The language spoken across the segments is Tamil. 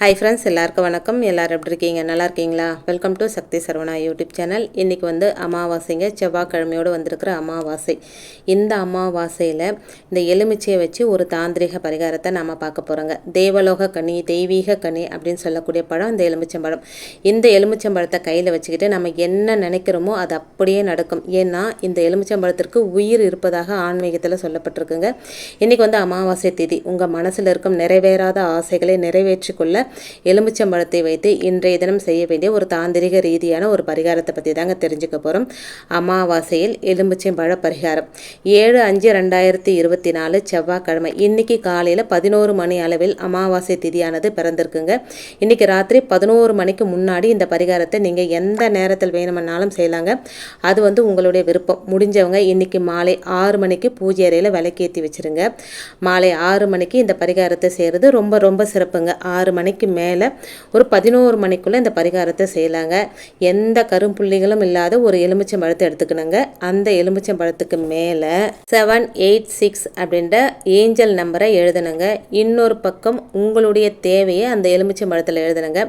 ஹாய் ஃப்ரெண்ட்ஸ் எல்லாருக்கும் வணக்கம். எல்லோரும் எப்படி இருக்கீங்க? நல்லா இருக்கீங்களா? Welcome to Sakthi Saravana YouTube channel இன்றைக்கி வந்து அமாவாசைங்க. செவ்வாய்க்கிழமையோடு வந்திருக்கிற அமாவாசை. இந்த அமாவாசையில் இந்த எலுமிச்சையை வச்சு ஒரு தாந்திரிக பரிகாரத்தை நம்ம பார்க்க போகிறோங்க தேவலோக கனி தெய்வீக கனி அப்படின்னு சொல்லக்கூடிய பழம் இந்த எலுமிச்சம்பழம். இந்த எலுமிச்சம்பழத்தை கையில் வச்சுக்கிட்டு நம்ம என்ன நினைக்கிறோமோ அது அப்படியே நடக்கும். ஏன்னா இந்த எலுமிச்சம்பழத்திற்கு உயிர் இருப்பதாக ஆன்மீகத்தில் சொல்லப்பட்டிருக்குங்க. இன்றைக்கி வந்து அமாவாசை திதி. உங்கள் மனசில் இருக்கும் நிறைவேறாத ஆசைகளை நிறைவேற்றிக்கொள்ள எலுமிச்சம்பழத்தை வைத்து இன்றைய தினம் செய்ய வேண்டிய ஒரு தாந்திரிக ரீதியான ஒரு பரிகாரத்தை பற்றி தாங்க தெரிஞ்சுக்க போகிறோம் அமாவாசையில் எலுமிச்சம்பழ பரிகாரம். ஏழு அஞ்சு ரெண்டாயிரத்தி இருபத்தி நாலு செவ்வாய்க்கிழமை. இன்னைக்கு காலையில் பதினோரு மணி அளவில் அமாவாசை திதியானது பிறந்திருக்குங்க. இன்னைக்கு ராத்திரி பதினோரு மணிக்கு முன்னாடி இந்த பரிகாரத்தை நீங்கள் எந்த நேரத்தில் வேணுமென்னாலும் செய்யலாங்க. அது வந்து உங்களுடைய விருப்பம். முடிஞ்சவங்க இன்னைக்கு மாலை ஆறு மணிக்கு பூஜை அறையில் விளக்கேற்றி வச்சுருங்க. மாலை ஆறு மணிக்கு இந்த பரிகாரத்தை செய்கிறது ரொம்ப ரொம்ப சிறப்புங்க. ஆறு மணிக்கு மணிக்கு மேலே ஒரு பதினோரு மணிக்குள்ளே இந்த பரிகாரத்தை செய்யலாங்க. எந்த கரும்புள்ளிகளும் இல்லாத ஒரு எலுமிச்சம் பழத்தை எடுத்துக்கணுங்க. அந்த எலுமிச்சம் பழத்துக்கு மேலே செவன் எயிட் சிக்ஸ் அப்படின்ற ஏஞ்சல் நம்பரை எழுதணுங்க. இன்னொரு பக்கம் உங்களுடைய தேவையை அந்த எலுமிச்சம் பழத்தில் எழுதணுங்க.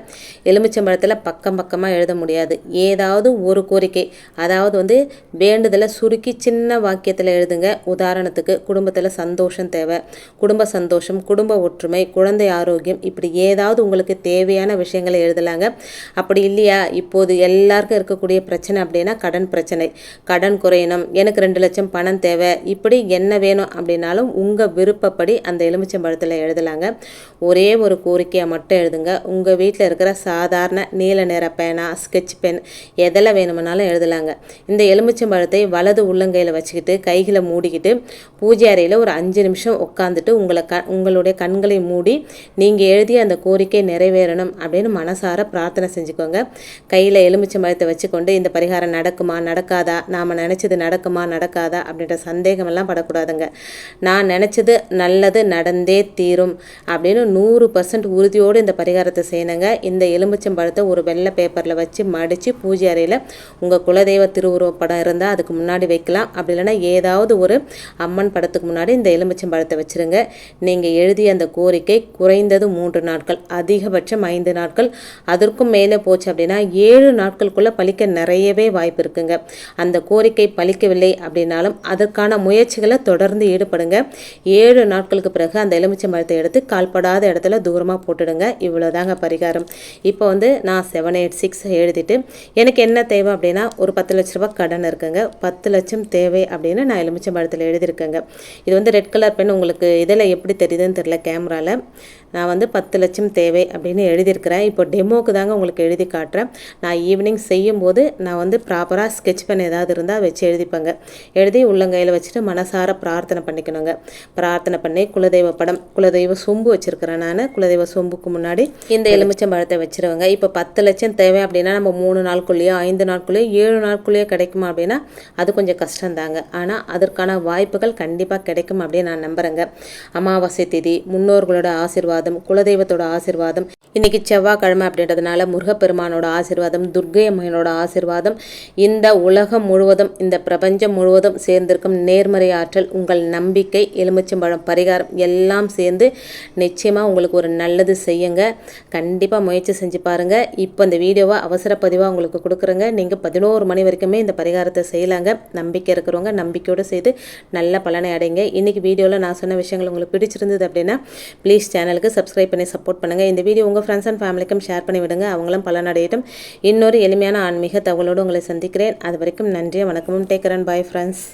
எலுமிச்சம் பழத்தில் பக்கம் பக்கமாக எழுத முடியாது. ஏதாவது ஒரு கோரிக்கை அதாவது வந்து வேண்டுதலை சுருக்கி சின்ன வாக்கியத்தில் எழுதுங்க. உதாரணத்துக்கு குடும்பத்தில் சந்தோஷம் தேவை. குடும்ப சந்தோஷம் குடும்ப ஒற்றுமை குழந்தை ஆரோக்கியம் இப்படி ஏதாவது ஏதாவது உங்களுக்கு தேவையான விஷயங்களை எழுதலாங்க. அப்படி இல்லையா? இப்போது எல்லாருக்கும் இருக்கக்கூடிய பிரச்சனை அப்படின்னா கடன் பிரச்சனை. கடன் குறையணும். எனக்கு ரெண்டு லட்சம் பணம் தேவை. இப்படி என்ன வேணும் அப்படின்னாலும் உங்கள் விருப்பப்படி அந்த எலுமிச்சம்பழத்தில் எழுதலாங்க. ஒரே ஒரு கோரிக்கையை மட்டும் எழுதுங்க. உங்கள் வீட்டில் இருக்கிற சாதாரண நீல நிற பேனா ஸ்கெட்ச் பென் எதில் வேணுமானாலும் எழுதலாங்க. இந்த எலுமிச்சம்பழத்தை வலது உள்ளங்கையில் வச்சுக்கிட்டு கைகளை மூடிக்கிட்டு பூஜை அறையில் ஒரு அஞ்சு நிமிஷம் உட்காந்துட்டு உங்களை க உங்களுடைய கண்களை மூடி நீங்கள் எழுதிய அந்த கோரிக்கை கோரிக்கை நிறைவேறணும் அப்படின்னு மனசார பிரார்த்தனை செஞ்சுக்கோங்க. கையில் எலுமிச்சை மரத்தை வச்சுக்கொண்டு இந்த பரிகாரம் நடக்குமா நடக்காதா? நாம் நினச்சது நடக்குமா நடக்காதா? அப்படின்ற சந்தேகமெல்லாம் படக்கூடாதுங்க. நான் நினச்சது நல்லது நடந்தே தீரும் அப்படின்னு நூறு பர்சன்ட் உறுதியோடு இந்த பரிகாரத்தை செய்யணுங்க. இந்த எலுமிச்சம் பழத்தை ஒரு வெள்ளை பேப்பரில் வச்சு மடித்து பூஜை அறையில் உங்கள் குலதெய்வ திருவுருவ படம் இருந்தால் அதுக்கு முன்னாடி வைக்கலாம். அப்படி இல்லைன்னா ஏதாவது ஒரு அம்மன் படத்துக்கு முன்னாடி இந்த எலுமிச்சம் பழத்தை வச்சுருங்க. நீங்கள் எழுதிய அந்த கோரிக்கை குறைந்தது மூன்று நாட்கள். அதிகபட்சம் ஐந்து நாட்கள். அதற்கும் மேலே போச்சு அப்படின்னா ஏழு நாட்களுக்குள்ளே பழிக்க நிறையவே வாய்ப்பு இருக்குங்க. அந்த கோரிக்கை பழிக்கவில்லை அப்படின்னாலும் அதற்கான முயற்சிகளை தொடர்ந்து ஈடுபடுங்க. ஏழு நாட்களுக்கு பிறகு அந்த எலுமிச்சை மரத்தை எடுத்து கால்படாத இடத்துல தூரமாக போட்டுடுங்க. இவ்வளோதாங்க பரிகாரம். இப்போ வந்து நான் செவன் எயிட் சிக்ஸ் எழுதிட்டு எனக்கு என்ன தேவை அப்படின்னா ஒரு பத்து லட்ச ரூபா கடன் இருக்குங்க. பத்து லட்சம் தேவை அப்படின்னு நான் எலுமிச்சை மரத்தில் எழுதியிருக்கேங்க. இது வந்து ரெட் கலர் பென் உங்களுக்கு இதில் எப்படி தெரியுதுன்னு தெரில கேமராவில் நான் வந்து பத்து லட்சம் தேவை அப்படின்னு எழுதியிருக்கிறேன். இப்போ டெமோக்கு தாங்க உங்களுக்கு எழுதி காட்டுறேன். நான் ஈவினிங் செய்யும்போது நான் வந்து ப்ராப்பராக ஸ்கெச் பண்ண ஏதாவது இருந்தால் வச்சு எழுதிப்பேங்க. எழுதி உள்ளங்கையில் வச்சுட்டு மனசார பிரார்த்தனை பண்ணிக்கணுங்க. பிரார்த்தனை பண்ணி குலதெய்வ படம் குலதெய்வ சொம்பு வச்சுருக்கிறேன் நான். குலதெய்வ சொம்புக்கு முன்னாடி இந்த எலுமிச்சம் பழத்தை வச்சுருவேங்க. இப்போ பத்து லட்சம் தேவை அப்படின்னா நம்ம மூணு நாளுக்குள்ளேயோ ஐந்து நாட்குள்ளேயோ ஏழு நாட்குள்ளேயோ கிடைக்குமா அப்படின்னா அது கொஞ்சம் கஷ்டம்தாங்க. ஆனால் அதற்கான வாய்ப்புகள் கண்டிப்பாக கிடைக்கும் அப்படின்னு நான் நம்புகிறேங்க அமாவாசை திதி முன்னோர்களோட ஆசிர்வாதம் ஆசிர்வாதம் குலதெய்வத்தோட ஆசிர்வாதம். இன்னைக்கு செவ்வாய்க்கிழமை அப்படின்றதுனால முருகப்பெருமானோட ஆசிர்வாதம் துர்கை அம்மையனோட ஆசிர்வாதம். இந்த உலகம் முழுவதும் இந்த பிரபஞ்சம் முழுவதும் சேர்ந்திருக்கும் நேர்மறை ஆற்றல் உங்கள் நம்பிக்கை எலுமிச்சம்பழம் பரிகாரம் எல்லாம் சேர்ந்து நிச்சயமாக உங்களுக்கு ஒரு நல்லது செய்யுங்க. கண்டிப்பாக முயற்சி செஞ்சு பாருங்கள் இப்போ இந்த வீடியோவை அவசர பதிவாக உங்களுக்கு கொடுக்குறேங்க. நீங்கள் பதினோரு மணி வரைக்குமே இந்த பரிகாரத்தை செய்யலாங்க. நம்பிக்கை இருக்கிறவங்க நம்பிக்கையோடு செய்து நல்ல பலனை அடைங்க. இன்றைக்கி வீடியோவில் நான் சொன்ன விஷயங்கள் உங்களுக்கு பிடிச்சிருந்தது அப்படின்னா ப்ளீஸ் சேனலுக்கு சப்ஸ்கிரைப் பண்ணி சப்போர்ட் பண்ணுங்கள் இந்த வீடியோ உங்கள் ஃப்ரெண்ட்ஸ் அண்ட் ஃபேமிலிக்கும் ஷேர் பண்ணி விடுங்க. அவங்களும் பலனடையட்டும். இன்னொரு எளிமையான ஆன்மீக தகவலோடு உங்களை சந்திக்கிறேன். அது வரைக்கும் நன்றி வணக்கமும். டேக்கரன் பாய் ஃப்ரெண்ட்ஸ்